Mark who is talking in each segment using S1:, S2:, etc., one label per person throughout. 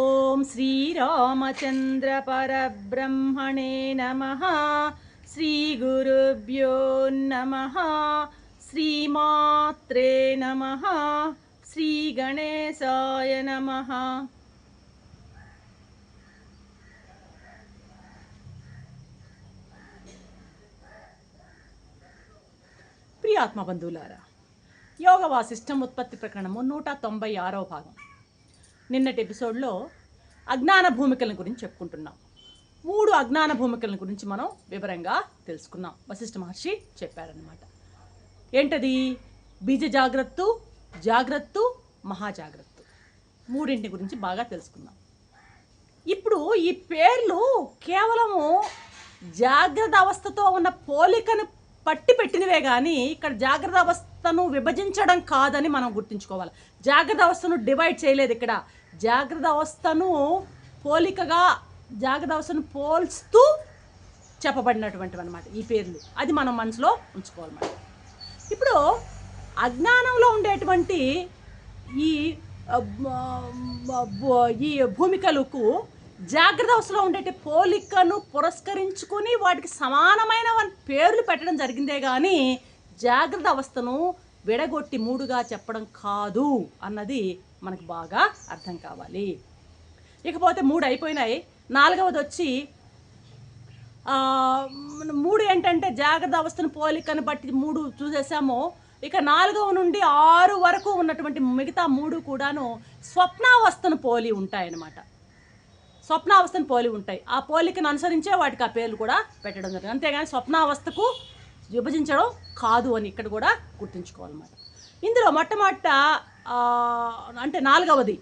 S1: ఓం శ్రీరామచంద్ర పరబ్రహ్మణే నమ. శ్రీ గురుభ్యో నమ. శ్రీమాత్రే నమ. శ్రీ గణేశాయ నమ. ప్రియాత్మ బంధువులారా యోగ వాసిష్టం ఉత్పత్తి ప్రకరణము నూట తొంభై ఆరో భాగం. నిన్నటి ఎపిసోడ్లో అజ్ఞాన భూమికల గురించి చెప్పుకుంటున్నాం. మూడు అజ్ఞాన భూమికల గురించి మనం వివరంగా తెలుసుకున్నాం వశిష్ఠ మహర్షి చెప్పారనమాట ఏంటది? బీజ జాగ్రత్త జాగ్రత్త మహాజాగ్రత్త. మూడింటి గురించి బాగా తెలుసుకున్నాం ఇప్పుడు ఈ పేర్లు కేవలము జాగ్రత్త అవస్థతో ఉన్న పోలికను పట్టి పెట్టినవే కానీ ఇక్కడ జాగ్రత్త అవస్థను విభజించడం కాదని మనం గుర్తుంచుకోవాలి. జాగ్రత్త అవస్థను డివైడ్ చేయలేదు ఇక్కడ. జాగ్రత్త అవస్థను పోలికగా జాగ్రత్త అవస్థను పోల్స్తూ చెప్పబడినటువంటివి అనమాట ఈ పేర్లు. అది మనం మనసులో ఉంచుకోవాలన్నమాట ఇప్పుడు అజ్ఞానంలో ఉండేటువంటి ఈ ఈ భూమికలకు జాగ్రత్త అవస్థలో ఉండే పోలికను పురస్కరించుకొని వాటికి సమానమైన పేర్లు పెట్టడం జరిగిందే కానీ జాగ్రత్త అవస్థను విడగొట్టి మూడుగా చెప్పడం కాదు అన్నది మనకు బాగా అర్థం కావాలి. ఇకపోతే మూడు అయిపోయినాయి. నాలుగవది వచ్చి మూడు ఏంటంటే జాగ్రత్త అవస్థను పోలికను బట్టి మూడు చూసేసాము. ఇక నాలుగవ నుండి ఆరు వరకు ఉన్నటువంటి మిగతా మూడు కూడాను స్వప్నావస్థను పోలి ఉంటాయన్నమాట. స్వప్నావస్థను పోలి ఉంటాయి. ఆ పోలికను అనుసరించే వాటికి ఆ పేర్లు కూడా పెట్టడం జరిగింది. అంతేగాని స్వప్నావస్థకు విభజించడం కాదు అని ఇక్కడ కూడా గుర్తుంచుకోవాలన్నమాట. ఇందులో మొట్టమొదట అంటే నాలుగవది.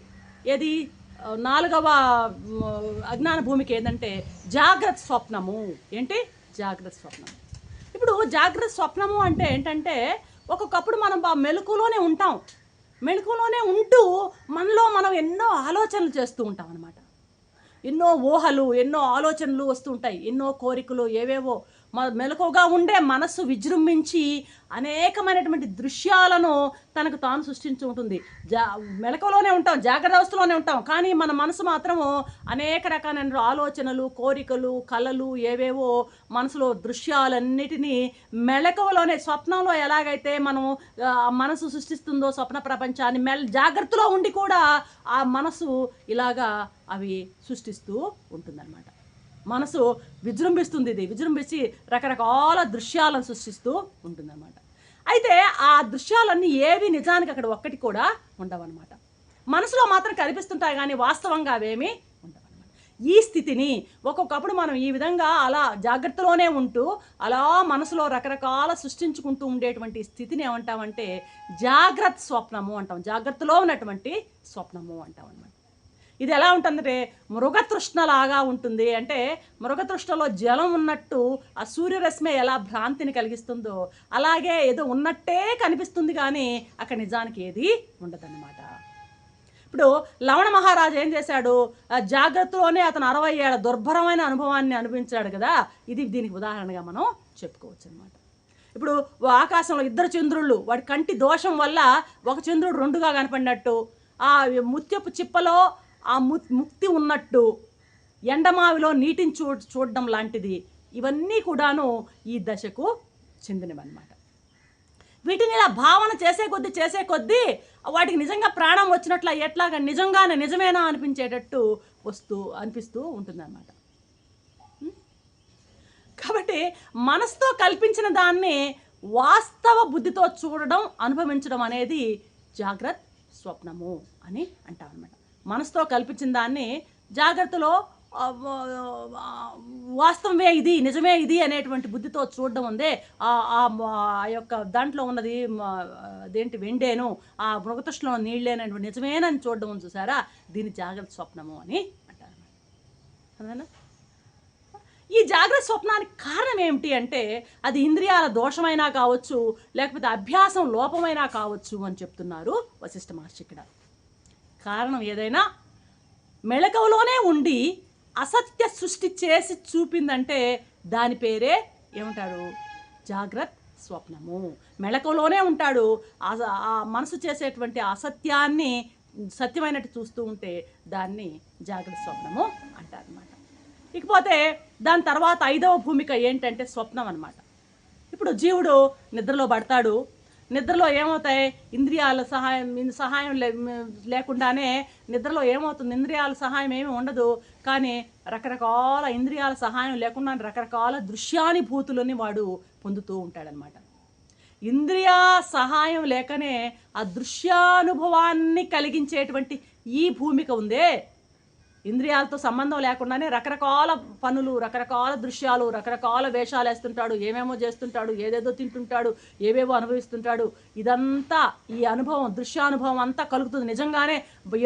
S1: ఏది? నాలుగవ అజ్ఞాన భూమికి ఏంటంటే జాగ్రత్త స్వప్నము. ఏంటి? జాగ్రత్త స్వప్నము. ఇప్పుడు జాగ్రత్త స్వప్నము అంటే ఏంటంటే ఒక్కొక్కప్పుడు మనం మెలకులోనే ఉంటాం. మెలకులోనే ఉంటూ మనలో మనం ఎన్నో ఆలోచనలు చేస్తూ ఉంటాం అనమాట ఎన్నో ఊహలు ఎన్నో ఆలోచనలు వస్తుంటాయి ఎన్నో కోరికలు ఏవేవో మెలకుగా ఉండే మనస్సు విజృంభించి అనేకమైనటువంటి దృశ్యాలను తనకు తాను సృష్టించి ఉంటుంది. జా మెలకులోనే ఉంటాం జాగ్రత్త అవస్థలోనే ఉంటాం. కానీ మన మనసు మాత్రము అనేక రకాలైన ఆలోచనలు కోరికలు కళలు ఏవేవో మనసులో దృశ్యాలన్నిటినీ మెలకువలోనే స్వప్నంలో ఎలాగైతే మనం మనసు సృష్టిస్తుందో స్వప్న ప్రపంచాన్ని మెల్ జాగ్రత్తలో ఉండి కూడా ఆ మనసు ఇలాగా అవి సృష్టిస్తూ ఉంటుందన్నమాట. మనసు విజృంభిస్తుంది ఇది. విజృంభించి రకరకాల దృశ్యాలను సృష్టిస్తూ ఉంటుందన్నమాట. అయితే ఆ దృశ్యాలన్నీ ఏవి నిజానికి అక్కడ ఒక్కటి కూడా ఉండవన్నమాట. మనసులో మాత్రం కనిపిస్తుంటాయి కానీ వాస్తవంగా అవేమీ ఉండవన్నమాట. ఈ స్థితిని ఒక్కొక్కప్పుడు మనం ఈ విధంగా అలా జాగ్రత్తలోనే ఉంటూ అలా మనసులో రకరకాల సృష్టించుకుంటూ ఉండేటువంటి స్థితిని ఏమంటామంటే జాగ్రత్త స్వప్నము అంటాం. జాగ్రత్తలో ఉన్నటువంటి స్వప్నము అంటాం అనమాట ఇది ఎలా ఉంటుందంటే మృగతృష్ణలాగా ఉంటుంది. అంటే మృగతృష్ణలో జలం ఉన్నట్టు ఆ సూర్యరశ్మి ఎలా భ్రాంతిని కలిగిస్తుందో అలాగే ఏదో ఉన్నట్టే కనిపిస్తుంది కానీ అక్కడ నిజానికి ఏది ఉండదన్నమాట. ఇప్పుడు లవణ మహారాజు ఏం చేశాడు? జాగ్రత్తలోనే అతను అరవై ఏళ్ళ దుర్భరమైన అనుభవాన్ని అనుభవించాడు కదా? ఇది దీనికి ఉదాహరణగా మనం చెప్పుకోవచ్చు అనమాట ఇప్పుడు ఆకాశంలో ఇద్దరు చంద్రుళ్ళు వాడి కంటి దోషం వల్ల ఒక చంద్రుడు రెండుగా కనపడినట్టు ఆ ముత్యపు చిప్పలో ఆ ము ముక్తి ఉన్నట్టు ఎండమావిలో నీటిని చూ చూడడం లాంటిది. ఇవన్నీ కూడాను ఈ దశకు చెందినవన్నమాట. వీటిని ఇలా భావన చేసే కొద్దీ చేసే కొద్దీ వాటికి నిజంగా ప్రాణం వచ్చినట్లు ఎట్లాగా నిజంగానే నిజమేనా అనిపించేటట్టు వస్తూ అనిపిస్తూ ఉంటుందన్నమాట. కాబట్టి మనసుతో కల్పించిన దాన్ని వాస్తవ బుద్ధితో చూడడం అనుభవించడం అనేది జాగ్రత్త స్వప్నము అని అంటాం అనమాట మనసుతో కల్పించిన దాన్ని జాగ్రత్తలో వాస్తవమే ఇది నిజమే ఇది అనేటువంటి బుద్ధితో చూడడం ఉందే. ఆ ఆ ఆ యొక్క దాంట్లో ఉన్నది దేంటి అదేంటి వెండేను ఆ మృగతృష్ణలో నీళ్ళేనటువంటి నిజమేనని చూడడం చూసారా? దీన్ని జాగ్రత్త స్వప్నము అని అంటారు. ఈ జాగ్రత్త స్వప్నానికి కారణం ఏమిటి అంటే అది ఇంద్రియాల దోషమైనా కావచ్చు లేకపోతే అభ్యాసం లోపమైనా కావచ్చు అని చెప్తున్నారు వశిష్ఠ మహర్షి ఇక్కడ. కారణం ఏదైనా మెళకువలోనే ఉండి అసత్య సృష్టి చేసి చూపిందంటే దాని పేరే ఏమంటారు? జాగ్రత్త స్వప్నము. మెళకువలోనే ఉంటాడు. ఆ మనసు చేసేటువంటి అసత్యాన్ని సత్యమైనట్టు చూస్తూ ఉంటే దాన్ని జాగ్రత్త స్వప్నము అంటారనమాట ఇకపోతే దాని తర్వాత ఐదవ భూమిక ఏంటంటే స్వప్నం అనమాట ఇప్పుడు జీవుడు నిద్రలో పడతాడు. నిద్రలో ఏమవుతాయి? ఇంద్రియాల సహాయం సహాయం లే లేకుండానే నిద్రలో ఏమవుతుంది? ఇంద్రియాల సహాయం ఏమీ ఉండదు. కానీ రకరకాల ఇంద్రియాల సహాయం లేకుండా రకరకాల దృశ్యానుభూతులని వాడు పొందుతూ ఉంటాడనమాట. ఇంద్రియ సహాయం లేకనే ఆ దృశ్యానుభవాన్ని కలిగించేటువంటి ఈ భూమిక ఉందే. ఇంద్రియాలతో సంబంధం లేకుండానే రకరకాల పనులు రకరకాల దృశ్యాలు రకరకాల వేషాలు వేస్తుంటాడు ఏమేమో చేస్తుంటాడు ఏదేదో తింటుంటాడు ఏవేవో అనుభవిస్తుంటాడు. ఇదంతా ఈ అనుభవం దృశ్యానుభవం అంతా కలుగుతుంది. నిజంగానే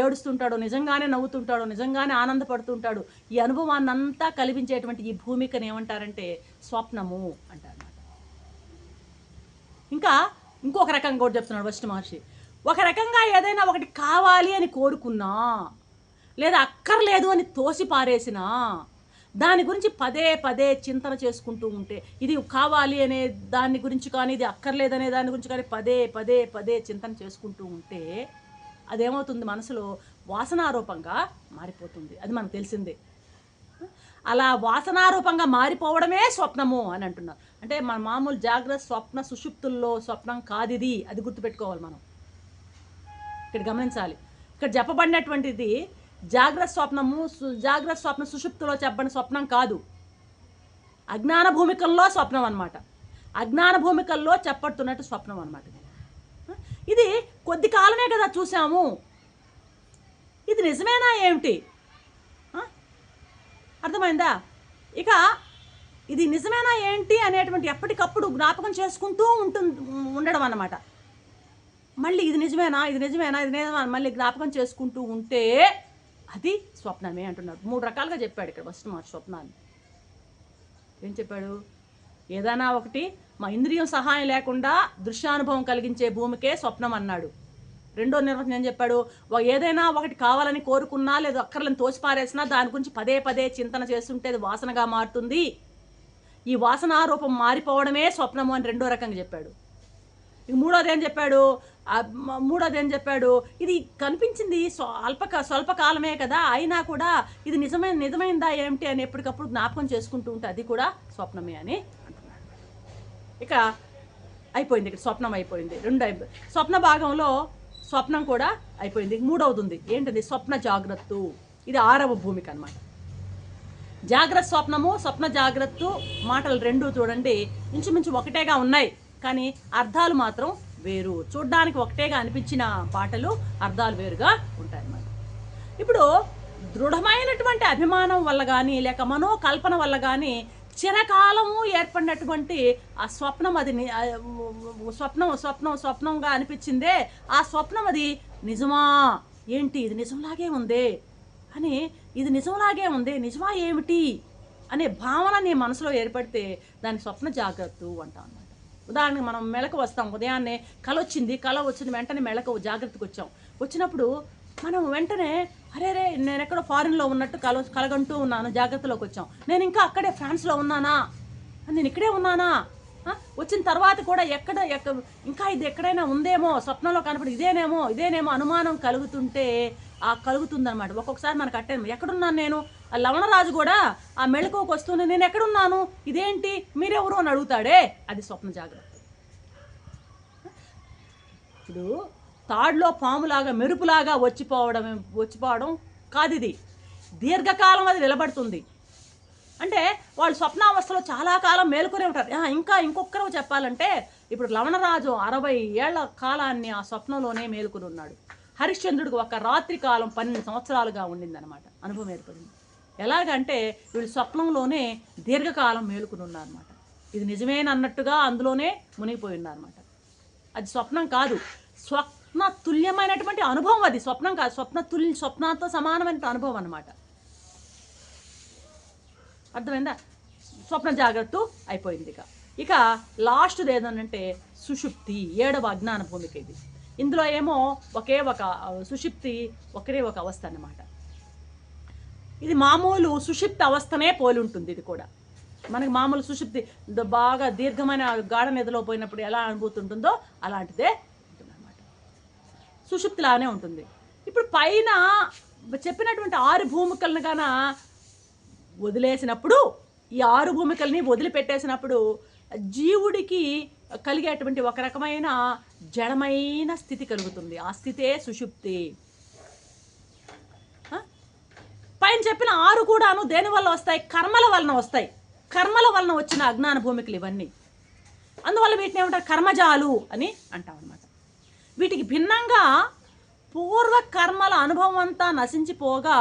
S1: ఏడుస్తుంటాడు నిజంగానే నవ్వుతుంటాడు నిజంగానే ఆనందపడుతుంటాడు. ఈ అనుభవాన్ని అంతా కలిగించేటువంటి ఈ భూమికని ఏమంటారంటే స్వప్నము అంటారు ఇంకా ఇంకొక రకంగా కూడా చెప్తున్నాడు వశిష్ఠ మహర్షి. ఒక రకంగా ఏదైనా ఒకటి కావాలి అని కోరుకున్నా లేదా అక్కర్లేదు అని తోసి పారేసినా దాని గురించి పదే పదే చింతన చేసుకుంటూ ఉంటే ఇది కావాలి అనే దాని గురించి కానీ ఇది అక్కర్లేదనే దాని గురించి కానీ పదే పదే పదే చింతన చేసుకుంటూ ఉంటే అదేమవుతుంది మనసులో? వాసనారూపంగా మారిపోతుంది. అది మనకు తెలిసిందే. అలా వాసనారూపంగా మారిపోవడమే స్వప్నము అని అంటున్నారు. అంటే మన మామూలు జాగ్రత్త స్వప్న సుషుప్తుల్లో స్వప్నం కాదిది. అది గుర్తుపెట్టుకోవాలి మనం. ఇక్కడ గమనించాలి. ఇక్కడ చెప్పబడినటువంటిది జాగ్రత్త స్వప్నము జాగ్రత్త స్వప్న సుషుప్తిలో చెప్పని స్వప్నం కాదు. అజ్ఞాన భూమికల్లో స్వప్నం అనమాట అజ్ఞాన భూమికల్లో చెప్పడుతున్నట్టు స్వప్నం అనమాట ఇది. కొద్ది కాలమే కదా చూసాము. ఇది నిజమేనా ఏమిటి? అర్థమైందా? ఇక ఇది నిజమేనా ఏంటి అనేటువంటి ఎప్పటికప్పుడు జ్ఞాపకం చేసుకుంటూ ఉంటుంది ఉండడం అన్నమాట. మళ్ళీ ఇది నిజమేనా? ఇది నిజమేనా? ఇది నిజమేనా? మళ్ళీ జ్ఞాపకం చేసుకుంటూ ఉంటే అది స్వప్నమే అంటున్నారు మూడు రకాలుగా చెప్పాడు ఇక్కడ ఫస్ట్ మా స్వప్నాన్ని. ఏం చెప్పాడు? ఏదైనా ఒకటి మా ఇంద్రియం సహాయం లేకుండా దృశ్యానుభవం కలిగించే భూమికే స్వప్నం అన్నాడు. రెండో నిర్వచనం ఏం చెప్పాడు? ఏదైనా ఒకటి కావాలని కోరుకున్నా లేదా అక్కర్లను తోచిపారేసినా దాని గురించి పదే పదే చింతన చేస్తుంటే అది వాసనగా మారుతుంది. ఈ వాసనారూపం మారిపోవడమే స్వప్నము అని రెండో రకంగా చెప్పాడు. ఇక మూడోది ఏం చెప్పాడు? మూడోది ఏం చెప్పాడు? ఇది కనిపించింది అల్పక స్వల్పకాలమే కదా అయినా కూడా ఇది నిజమైన నిజమైందా ఏమిటి అని ఎప్పటికప్పుడు జ్ఞాపకం చేసుకుంటూ ఉంటే అది కూడా స్వప్నమే అని అంటున్నాడు. ఇక అయిపోయింది ఇక్కడ స్వప్నం అయిపోయింది. రెండు అయిపోయింది స్వప్న భాగంలో స్వప్నం కూడా అయిపోయింది. మూడవది ఉంది. ఏంటది? స్వప్న జాగ్రత్త. ఇది ఆరవ భూమిక అనమాట జాగ్రత్త స్వప్నము స్వప్న జాగ్రత్త మాటలు రెండు చూడండి. ఇంచుమించు ఒకటేగా ఉన్నాయి. కానీ అర్థాలు మాత్రం వేరు. చూడ్డానికి ఒకటేగా అనిపించిన పాటలు అర్థాలు వేరుగా ఉంటాయన్నమాట. ఇప్పుడు దృఢమైనటువంటి అభిమానం వల్ల కానీ లేక మనోకల్పన వల్ల కానీ చిరకాలము ఏర్పడినటువంటి ఆ స్వప్నం అది స్వప్నం స్వప్నం స్వప్నంగా అనిపించిందే ఆ స్వప్నం అది నిజమా? ఏంటి? ఇది నిజంలాగే ఉందే? అని ఇది నిజంలాగే ఉంది? నిజమా ఏమిటి? అనే భావన నీ మనసులో ఏర్పడితే దాని స్వప్న జాగ్రత్త అంటాను అన్నమాట. ఉదాహరణకు మనం మెళకు వస్తాం ఉదయాన్నే కల వచ్చింది కళ వచ్చింది వెంటనే మెళకు జాగ్రత్తకు వచ్చాం. వచ్చినప్పుడు మనం వెంటనే అరే రే నేను ఎక్కడో ఫారిన్లో ఉన్నట్టు కల కలగంటూ ఉన్నాను జాగ్రత్తలోకి వచ్చాం. నేను ఇంకా అక్కడే ఫ్రాన్స్లో ఉన్నానా? నేను ఇక్కడే ఉన్నానా? వచ్చిన తర్వాత కూడా ఎక్కడ ఎక్క ఇంకా ఇది ఎక్కడైనా ఉందేమో స్వప్నంలో కనపడి ఇదేనేమో ఇదేనేమో అనుమానం కలుగుతుంటే ఆ కలుగుతుందన్నమాట. ఒక్కొక్కసారి మనకు అట్టే ఎక్కడున్నాను నేను? ఆ లవణరాజు కూడా ఆ మెళకువకు వస్తూనే నేను ఎక్కడున్నాను? ఇదేంటి? మీరెవరు అని అడుగుతాడే? అది స్వప్న జాగ్రత్త. ఇప్పుడు తాడులో పాములాగా మెరుపులాగా వచ్చిపోవడం వచ్చిపోవడం కాదు ఇది. దీర్ఘకాలం అది నిలబడుతుంది. అంటే వాళ్ళు స్వప్నావస్థలో చాలా కాలం మేలుకునే ఉంటారు. ఇంకా ఇంకొకరు చెప్పాలంటే ఇప్పుడు లవణరాజు అరవై ఏళ్ళ కాలాన్ని ఆ స్వప్నంలోనే మేలుకుని ఉన్నాడు. హరిశ్చంద్రుడికి ఒక రాత్రి కాలం పన్నెండు సంవత్సరాలుగా ఉండిందనమాట అనుభవం ఏర్పడింది. ఎలాగంటే వీళ్ళు స్వప్నంలోనే దీర్ఘకాలం మేలుకుని ఉన్నారన్నమాట. ఇది నిజమేనన్నట్టుగా అందులోనే మునిగిపోయి ఉన్నారన్నమాట. అది స్వప్నం కాదు. స్వప్న తుల్యమైనటువంటి అనుభవం అది. స్వప్నం కాదు స్వప్న తుల్య స్వప్నంతో సమానమైన అనుభవం అనమాట అర్థమైందా? స్వప్న జాగ్రత్త అయిపోయింది ఇక. ఇక లాస్ట్ది ఏదనంటే సుషుప్తి ఏడవ అజ్ఞాన భూమికి ఇది. ఇందులో ఏమో ఒకే ఒక సుషిప్తి సుషుప్తి ఒక అవస్థ అన్నమాట. ఇది మామూలు సుషిప్త అవస్థనే పోలి ఉంటుంది ఇది కూడా. మనకి మామూలు సుషుప్తి బాగా దీర్ఘమైన గాఢ నిద్రలో పోయినప్పుడు ఎలా అనుభూతి ఉంటుందో అలాంటిదే ఉంటుందన్నమాట. సుషుప్తిలానే ఉంటుంది. ఇప్పుడు పైన చెప్పినటువంటి ఆరు భూమికలను గాన వదిలేసినప్పుడు ఈ ఆరు భూమికల్ని వదిలిపెట్టేసినప్పుడు జీవుడికి కలిగేటువంటి ఒక రకమైన జడమైన స్థితి కలుగుతుంది. ఆ స్థితే సుషుప్తి. పైన చెప్పిన ఆరు కూడాను దేని వల్ల వస్తాయి? కర్మల వలన వస్తాయి. కర్మల వలన వచ్చిన అజ్ఞాన భూమికలు ఇవన్నీ. అందువల్ల వీటిని ఏమంటారు? కర్మజాలు అని అంటాం అనమాట వీటికి భిన్నంగా పూర్వ కర్మల అనుభవం అంతా నశించిపోగా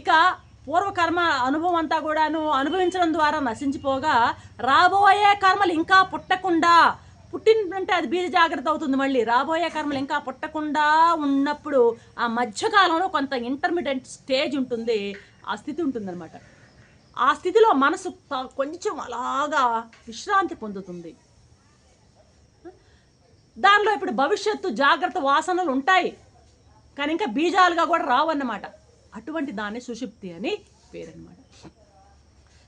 S1: ఇక పూర్వకర్మ అనుభవం అంతా కూడాను అనుభవించడం ద్వారా నశించిపోగా రాబోయే కర్మలు ఇంకా పుట్టకుండా పుట్టిందంటే అది బీజ జాగ్రత్త అవుతుంది మళ్ళీ. రాబోయే కర్మలు ఇంకా పుట్టకుండా ఉన్నప్పుడు ఆ మధ్యకాలంలో కొంత ఇంటర్మీడియట్ స్టేజ్ ఉంటుంది ఆ స్థితి ఉంటుందన్నమాట. ఆ స్థితిలో మనసు కొంచెం అలాగా విశ్రాంతి పొందుతుంది. దానిలో ఇప్పుడు భవిష్యత్తు జాగ్రత్త వాసనలు ఉంటాయి కానీ ఇంకా బీజాలుగా కూడా రావన్నమాట. అటువంటి దాన్ని సుషుప్తి అని పేరన్నమాట.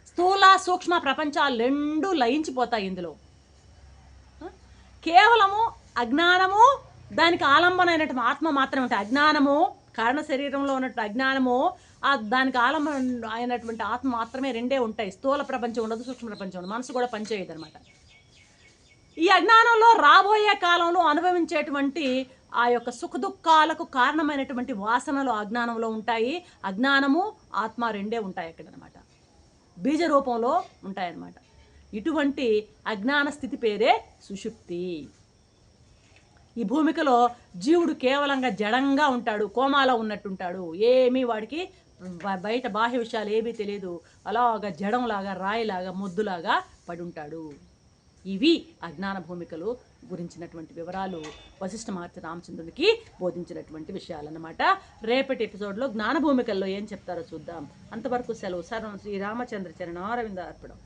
S1: స్థూల సూక్ష్మ ప్రపంచాలు రెండు లయించిపోతాయి ఇందులో. కేవలము అజ్ఞానము దానికి ఆలంబన అయినటువంటి ఆత్మ మాత్రమే ఉంటాయి. అజ్ఞానము కారణ శరీరంలో ఉన్నటువంటి అజ్ఞానము ఆ దానికి ఆలంబన అయినటువంటి ఆత్మ మాత్రమే రెండే ఉంటాయి. స్థూల ప్రపంచం ఉండదు సూక్ష్మ ప్రపంచం ఉండదు. మనసు కూడా పనిచేయదు అనమాట ఈ అజ్ఞానంలో రాబోయే కాలంలో అనుభవించేటువంటి ఆ యొక్క సుఖదుఖాలకు కారణమైనటువంటి వాసనలు అజ్ఞానంలో ఉంటాయి. అజ్ఞానము ఆత్మ రెండే ఉంటాయి అక్కడ అనమాట బీజ రూపంలో ఉంటాయన్నమాట. ఇటువంటి అజ్ఞాన స్థితి పేరే సుషుప్తి. ఈ భూమికలో జీవుడు కేవలంగా జడంగా ఉంటాడు కోమాలో ఉన్నట్టుంటాడు. ఏమీ వాడికి బయట బాహ్య విషయాలు ఏమీ తెలియదు. అలాగా జడంలాగా రాయిలాగా మొద్దులాగా పడి ఉంటాడు ఇవి అజ్ఞాన భూమికలు. గురించినటువంటి వివరాలు వశిష్ఠ మహర్షి రామచంద్రునికి బోధించినటువంటి విషయాలన్నమాట. రేపటి ఎపిసోడ్లో జ్ఞానభూమికల్లో ఏం చెప్తారో చూద్దాం. అంతవరకు సెలవు. సర్వం శ్రీ రామచంద్ర చరణ అరవింద అర్పణం